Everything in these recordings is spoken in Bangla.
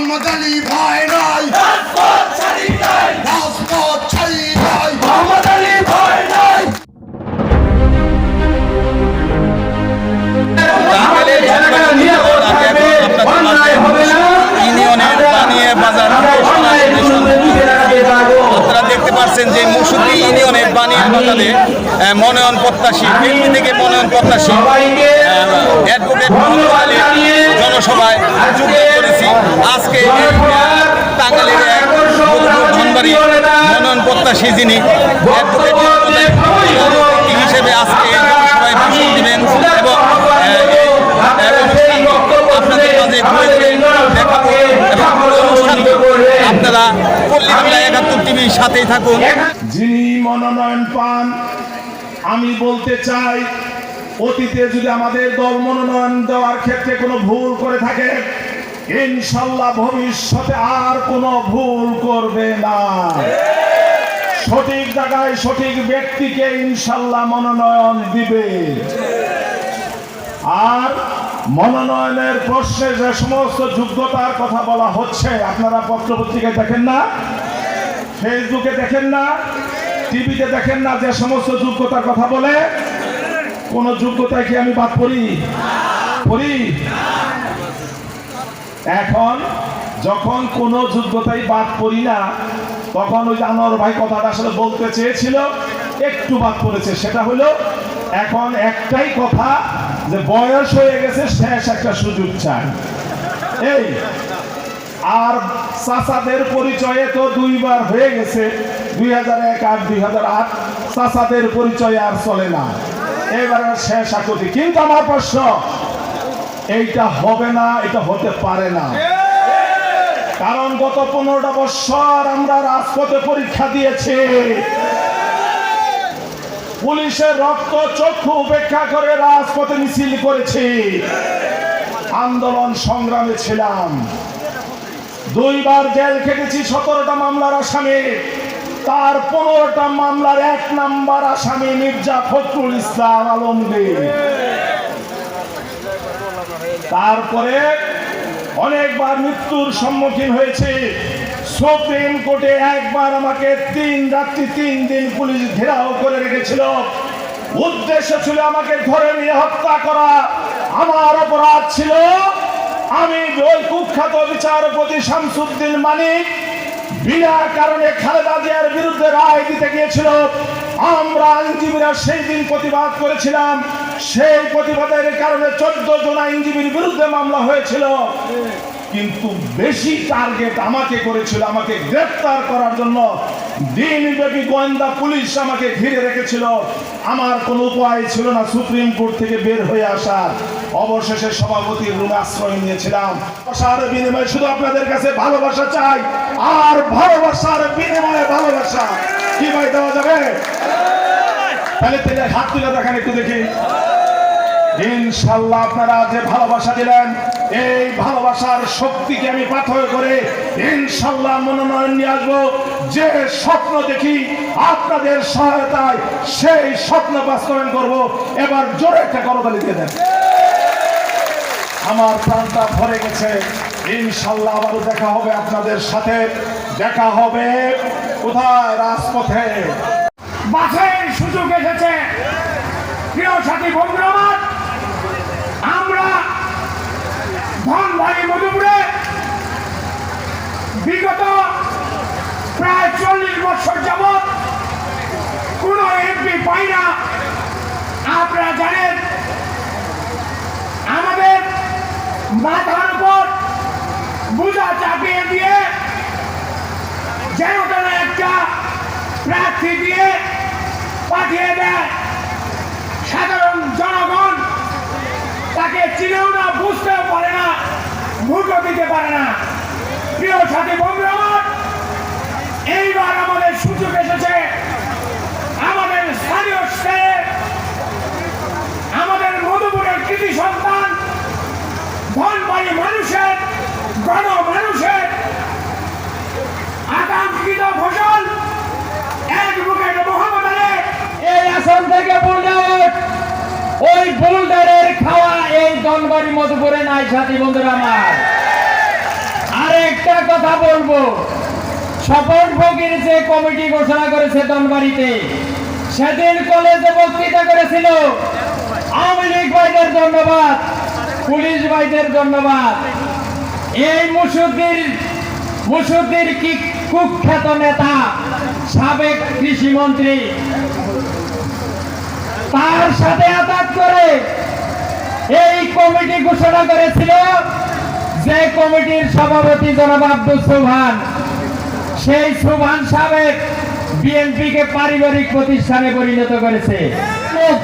মোহাম্মদ আলী ভাই নাই রাজপথ ছাড়ি নাই রাজপথ ছাড়ি নাই মোহাম্মদ আলী ভয় নাই টাঙ্গাইলের এলাকার নিরাপদ থাকবে, অন্যায় হবে না। ইউনিয়নের বানিয়ে বাজার অন্যায় করলে নিজের আগে দাঁড়াবো। আপনারা দেখতে পাচ্ছেন যে মুসুদি ইউনিয়নের বানিয়ে বাজারে আহ, মনোনয়ন প্রত্যাশী ব্যক্তি থেকে মনোনয়ন প্রত্যাশী সবাইকে অ্যাডভোকেট মোহাম্মদ আলীর জনসভায় যোগ করেছি আজকে এই, আহ, টাঙ্গাইলের এক মধুপুর ধনবাড়ি প্রত্যাশী যিনি হিসেবে আজকে জনসভায় ভাষণ দিবেন এবং আপনাদের দেখাবো এবং পুরো অনুষ্ঠানটি আপনারা পল্লী একাত্তর টিভির সাথেই থাকুন। যিনি মনোনয়ন পান, আমি বলতে চাই, অতীতে যদি আমাদের দল মনোনয়ন দেওয়ার ক্ষেত্রে কোনো ভুল করে থাকে, ইনশাল্লাহ ভবিষ্যতে আর কোনো ভুল করবে না। জায়গায় সঠিক ব্যক্তিকে ইনশাল্লাহ মনোনয়ন দিবে। আর মনোনয়নের প্রশ্নে যে সমস্ত যোগ্যতার কথা বলা হচ্ছে, আপনারা পত্রপত্রিকায় দেখেন না? ফেসবুকে দেখেন না? টিভিতে দেখেন না যে সমস্ত যোগ্যতার কথা বলে? কোন যোগ্যতায় কি আমি বাদ পড়ি? পড়ি? এখন যখন কোন যোগ্যতায় বাদ পড়ি না তখন ওই আনোয়ার ভাই কথাটা আসলে বলতে চেয়েছিল, একটু বাদ পড়েছে। সেটা হলো, এখন একটাই কথা যে বয়স হয়ে গেছে, শেষ একটা সুযোগ চাই। এই, আর চাচাদের পরিচয়ে তো দুইবার হয়ে গেছে, দুই হাজার এক আর দুই হাজার আট, চাচাদের পরিচয় আর চলে না। এবার শেষ আকতি। কিন্তু আমার প্রশ্ন, এইটা হবে না, এটা হতে পারে না। কারণ গত পনেরোটা বছর আমরা রাজপথে পরীক্ষা দিয়েছি। পুলিশের রক্ত চক্ষু উপেক্ষা করে রাজপথে মিছিল করেছি। আন্দোলন সংগ্রামে ছিলাম। দুইবার জেল খেটেছি সতেরোটা মামলার আসামি। তার পনেরোটা মামলার এক নাম্বার আসামি মির্জা ফখরুল ইসলাম আলমগীর। তারপরে অনেকবার মৃত্যুর সম্মুখীন হয়েছে। সুপ্রিম কোর্টে একবার আমাকে তিন রাত্রি, তিন দিন পুলিশ ঘেরাও করে রেখেছিল। উদ্দেশ্য ছিল আমাকে ধরে নিয়ে হত্যা করা। আমার অপরাধ ছিল, আমি ওই কুখ্যাত বিচারপতি শামসুদ্দিন মানিক, বিনা কারণে খালেদা জিয়ার বিরুদ্ধে রায় দিতে গিয়েছিল। আমরা আইনজীবীরা সেই দিন প্রতিবাদ করেছিলাম। সেই প্রতিবাদের কারণে চোদ্দ জন আইনজীবীর বিরুদ্ধে মামলা হয়েছিল। কিন্তু বেশি টার্গেট আমাকে করেছিল, আমাকে গ্রেপ্তার করার জন্য। দিনব্যাপী গোয়েন্দা পুলিশ আমাকে ঘিরে রেখেছিল। আমার কোনো উপায় ছিল না সুপ্রিম কোর্ট থেকে বের হয়ে আসার। অবশেষে সভাপতির রুমে আশ্রয় নিয়েছিলাম। ভালোবাসার বিনিময়ে শুধু আপনাদের কাছে ভালোবাসা চাই, আর ভালোবাসার বিনিময়ে ভালোবাসা। কি ভাই, দেওয়া যাবে? তাহলে তাহলে হাত তুলে দেখেন একটু দেখি। ইনশাল্লাহ আপনারা যে ভালোবাসা দিলেন, এই ভালোবাসার শক্তিকে আমি পাথর করে ইনশাল্লাহ মনোনয়ন নিয়ে আসব। যে স্বপ্ন দেখি আপনাদের সহায়তায় সেই স্বপ্ন বাস্তবায়ন করব। এবার জোরে একটা করতালি দিয়ে দেন। আমার প্রাণটা ভরে গেছে। ইনশাল্লাহ আবারও দেখা হবে আপনাদের সাথে। দেখা হবে কোথায়? রাজপথে। বাসের সুযোগ এসেছে। প্রিয় সাথী আমরা ধনবাড়ি মধুপুরে বিগত প্রায় চল্লিশ বছর যাবৎ কোন এমপি পাই না আপনারা জানেন আমাদের মাথার উপর বুঝা চাপিয়ে দিয়ে যেন তেন একটা প্রার্থী দিয়ে পাঠিয়ে দেয়। সাধারণ জনগণ তাকে চিনেও না, বুঝতেও পারে না, ভোটও দিতে পারে না। প্রিয় সাথী বন্ধু আমার এইবার আমাদের সুযোগ এসেছে আমাদের স্থানীয় স্তরে আমাদের মধুপুরের কৃতি সন্তান ধনবাড়ি মানুষের গণ মানুষের আকাঙ্ক্ষিত ফসল অ্যাডভোকেট মোহাম্মদ আলী এই আসন থেকে বুলডার ওই এই দনবাড়ি মধুপুরে নাই সাথী বন্ধুরা আমার। আরেক একটা কথা বলব। স্বপন ফকির যে কমিটি ঘোষণা করেছে দনবাড়িতে সেদিন কলেজে বক্তৃতা করেছিল। আওয়ামী লীগ ভাইদের ধন্যবাদ, পুলিশ ভাইদের ধন্যবাদ। এই মুসুদ্দির মুসুদ্দির কি কুখ্যাত নেতা, সাবেক কৃষি মন্ত্রী তার সাথে আঘাত করে এই কমিটি ঘোষণা করেছিল যে কমিটির সভাপতি জনাব আব্দুল সোহান সেই সোহান সাবেক বিএনপিকে পারিবারিক প্রতিষ্ঠানে পরিণত করেছে।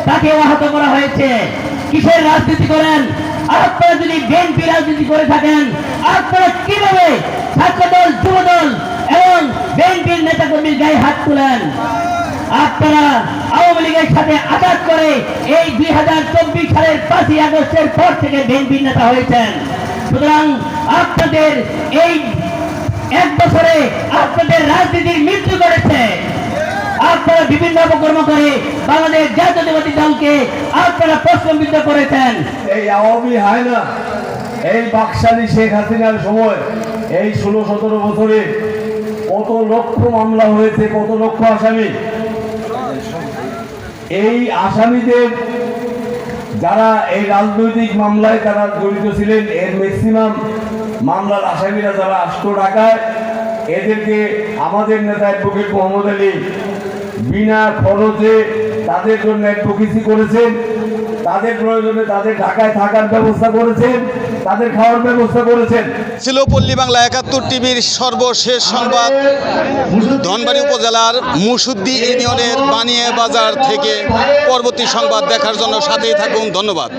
তাকে আহত করা হয়েছে। কিসের রাজনীতি করেন? আপনারা যদি বিএনপি রাজনীতি করে থাকেন আপনারা কীভাবে ছাত্রদল, যুবদল এবং বিএনপির নেতা কর্মীর গায়ে হাত তুলেন? আপনারা আওয়ামী লীগের সাথে আঘাত করে এই দুই হাজার চব্বিশ সালের পাঁচই আগস্টের পর থেকে বিএনপির নেতা হয়েছেন। সুতরাং আপনাদের এই এক বছরে আপনাদের রাজনীতির মৃত্যু করেছে আপনারা বিভিন্ন অপকর্ম করে বাংলাদেশ জাতীয়তাবাদী দলকে আপনারা প্রশ্নবিদ্ধ করেছেন। এই আওয়ামী হয় না। এই বাকশালী শেখ হাসিনার সময়, এই ষোলো সতেরো বছরে কত লক্ষ মামলা হয়েছে, কত লক্ষ আসামি। এই আসামিদের যারা এই রাজনৈতিক মামলায় তারা জড়িত ছিলেন, এর ম্যাক্সিমাম মামলার আসামিরা যারা আসতো ঢাকায়, এদেরকে আমাদের নেতা অ্যাডভোকেট মোহাম্মদ আলী বিনা খরচে তাদের জন্য অ্যাডভোকেসি করেছেন, তাদের প্রয়োজনে তাদের ঢাকায় থাকার ব্যবস্থা করেছেন, তাদের খাওয়ার ব্যবস্থা করেছেন। ছিল পল্লী বাংলা একাত্তর টিভির সর্বশেষ সংবাদ। ধনবাড়ি উপজেলার মুসুদ্দি ইউনিয়নের বানিয়ে বাজার থেকে পরবর্তী সংবাদ দেখার জন্য সাথেই থাকুন। ধন্যবাদ।